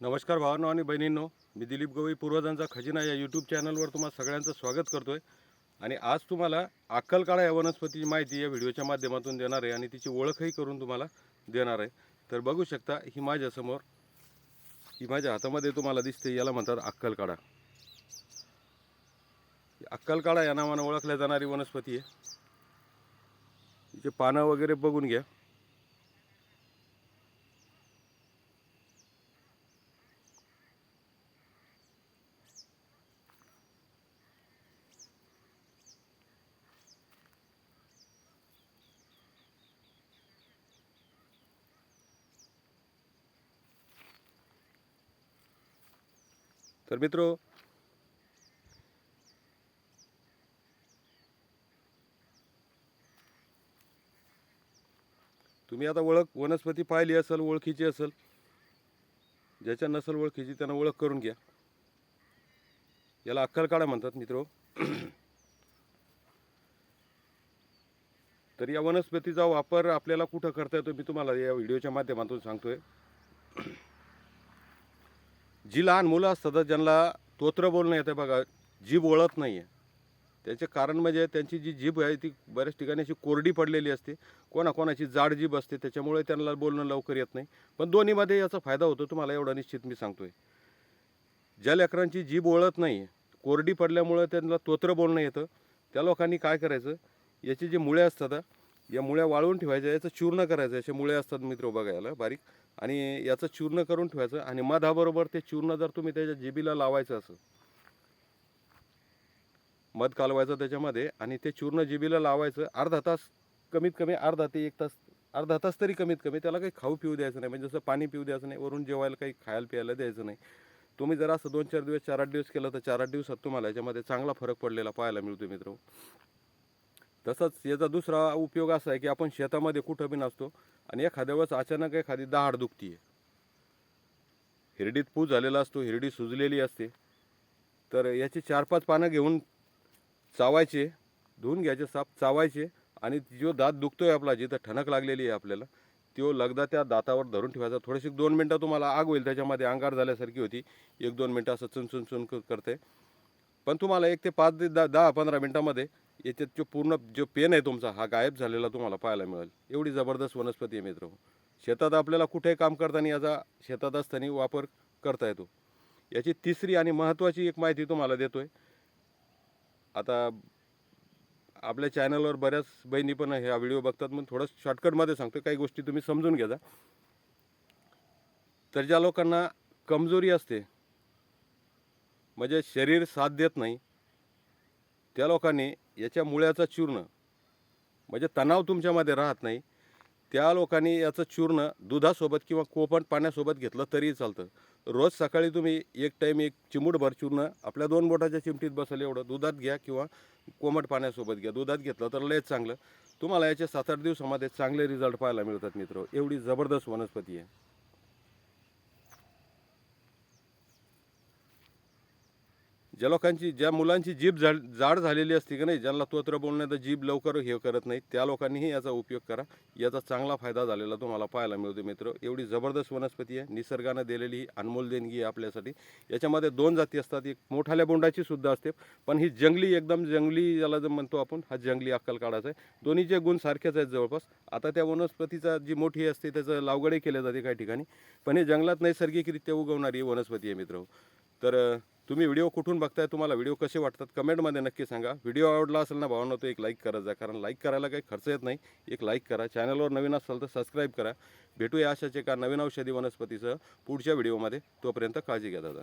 नमस्कार भावांनो आणि बहिणींनो मी दिलीप गवई पूर्वजांचा खजिना या यूट्यूब चॅनलवर तुम्हाला सगळ्यांचं स्वागत करतो आहे आणि आज तुम्हाला अक्कलकाळा या वनस्पतीची माहिती या व्हिडिओच्या माध्यमातून देणार आहे आणि तिची ओळखही करून तुम्हाला देणार आहे. तर बघू शकता ही माझ्यासमोर ही माझ्या हातामध्ये तुम्हाला दिसते याला म्हणतात अक्कलकाळा अक्कलकाळा या नावानं ओळखल्या जाणारी वनस्पती आहे. तिचे पानं वगैरे बघून घ्या. तर मित्रो तुम्ही आता ओळख वनस्पती पाहिली असेल ओळखीची असेल ज्याच्या नसल ओळखीची त्यांना ओळख करून घ्या. याला अक्कलकाळा म्हणतात मित्रो. तर या वनस्पतीचा वापर आपल्याला कुठं करता येतो मी तुम्हाला या व्हिडिओच्या माध्यमातून सांगतोय. जी लहान मुलं असतात ज्यांना तोत्र बोलणं येतं बघा जीभ ओळत नाही आहे त्याचे कारण म्हणजे त्यांची जी जीभ आहे ती बऱ्याच ठिकाणी अशी कोरडी पडलेली असते. कोणाकोणाची जाड जीभ असते त्याच्यामुळे त्यांना बोलणं लवकर येत नाही. पण दोन्हीमध्ये याचा फायदा होतो तुम्हाला एवढा निश्चित मी सांगतो आहे ज्या लेकरांची जीभ ओळत नाही आहे कोरडी पडल्यामुळे त्यांना तोत्र बोलणं येतं त्या लोकांनी काय करायचं याचे जे मुळे असतात या मुळ्या वाळवून ठेवायच्या याचं चूर्ण करायचं असे मुळे असतात मित्र बघायला बारीक. आणि याचं चूर्ण करून ठेवायचं आणि मधाबरोबर ते चूर्ण जर तुम्ही त्याच्या जिबीला लावायचं असं मध कालवायचं त्याच्यामध्ये आणि ते चूर्ण जिबीला लावायचं अर्धा तास कमीत कमी अर्धा ते एक तास अर्धा तास तरी कमीत कमी त्याला काही खाऊ पिऊ द्यायचं नाही. म्हणजे जसं पाणी पिऊ द्यायचं नाही वरून जेवायला काही खायला प्यायला द्यायचं नाही. तुम्ही जर असं दोन चार दिवस चार आठ दिवस केलं तर चार आठ दिवसात तुम्हाला याच्यामध्ये चांगला फरक पडलेला पाहायला मिळतो मित्र तसंच याचा दुसरा उपयोग असा आहे की आपण शेतामध्ये कुठं बी नसतो आणि एखाद्या वेळेस अचानक एखादी दहाड दुखतीये. हिरडीत पूज झालेला असतो हिरडी सुजलेली असते. तर याची चार पाच पानं घेऊन चावायचे धुवून घ्यायचे साप चावायचे आणि जो दात दुखतो आहे आपला जिथं ठणक लागलेली आहे आपल्याला तो लगदा त्या दातावर धरून ठेवायचा. थोडीशी दोन मिनटं तुम्हाला आग होईल त्याच्यामध्ये अंगार झाल्यासारखी होती. एक दोन मिनटं असं चुन चुन चुन करते पण तुम्हाला एक ते पाच ते दहा दहा पंधरा मिनटामध्ये याच्यात जो पूर्ण जो पेन आहे तुमचा हा गायब झालेला तुम्हाला पाहायला मिळेल. एवढी जबरदस्त वनस्पती आहे मित्र. शेतात आपल्याला कुठेही काम करताना याचा शेतात असताना वापर करता येतो. याची तिसरी आणि महत्त्वाची एक माहिती तुम्हाला देतोय. आता आपल्या चॅनलवर बऱ्याच बहिणी पण ह्या व्हिडिओ बघतात मग थोडं शॉर्टकटमध्ये सांगतो. काही गोष्टी तुम्ही समजून घ्या तर ज्या लोकांना कमजोरी असते म्हणजे शरीर साथ देत नाही त्या लोकांनी याच्या मुळ्याचं चूर्ण म्हणजे तणाव तुमच्यामध्ये राहत नाही त्या लोकांनी याचं चूर्ण दुधासोबत किंवा कोपण पाण्यासोबत घेतलं तरी चालतं. रोज सकाळी तुम्ही एक टाईम एक चिमूटभर चूर्ण आपल्या दोन बोटाच्या चिमटीत बसेल एवढं दुधात घ्या किंवा कोमट पाण्यासोबत घ्या दुधात घेतलं तर लयच चांगलं. तुम्हाला याच्या सात आठ दिवसामध्ये चांगले रिझल्ट पाहायला मिळतात मित्र. एवढी जबरदस्त वनस्पती आहे. ज्या लोकांची ज्या मुलांची जीभ जाड जाड झालेली असते की नाही ज्यांना तोत्र बोलण्याचा जीभ लवकर हे करत नाही त्या लोकांनीही याचा उपयोग करा. याचा चांगला फायदा झालेला तुम्हाला पाहायला मिळतो मित्र. एवढी जबरदस्त वनस्पती आहे. निसर्गानं दिलेली ही अनमोल देणगी आहे आपल्यासाठी. याच्यामध्ये दोन जाती असतात. एक मोठाल्या बोंडाची सुद्धा असते. पण ही जंगली एकदम जंगली ज्याला जर म्हणतो आपण हा जंगली अक्कल काढायचा आहे. दोन्हीचे गुण सारखेच आहेत जवळपास. आता त्या वनस्पतीचा जी मोठी असते त्याचं लावगडे केले जाते काही ठिकाणी. पण हे जंगलात नैसर्गिकरित्या उगवणारी वनस्पती आहे मित्र. तर तुम्ही व्हिडिओ कुठून बघताय तुम्हाला व्हिडिओ कसे वाटतात कमेंटमध्ये नक्की सांगा. व्हिडिओ आवडला असेल ना भावना तो एक लाईक करत जा कारण लाईक करायला काही खर्च येत नाही. एक लाईक करा. चॅनलवर नवीन असाल तर सबस्क्राईब करा. भेटूया अशाच एका नवीन औषधी वनस्पतीसह पुढच्या व्हिडिओमध्ये. तोपर्यंत काळजी घ्या दादा.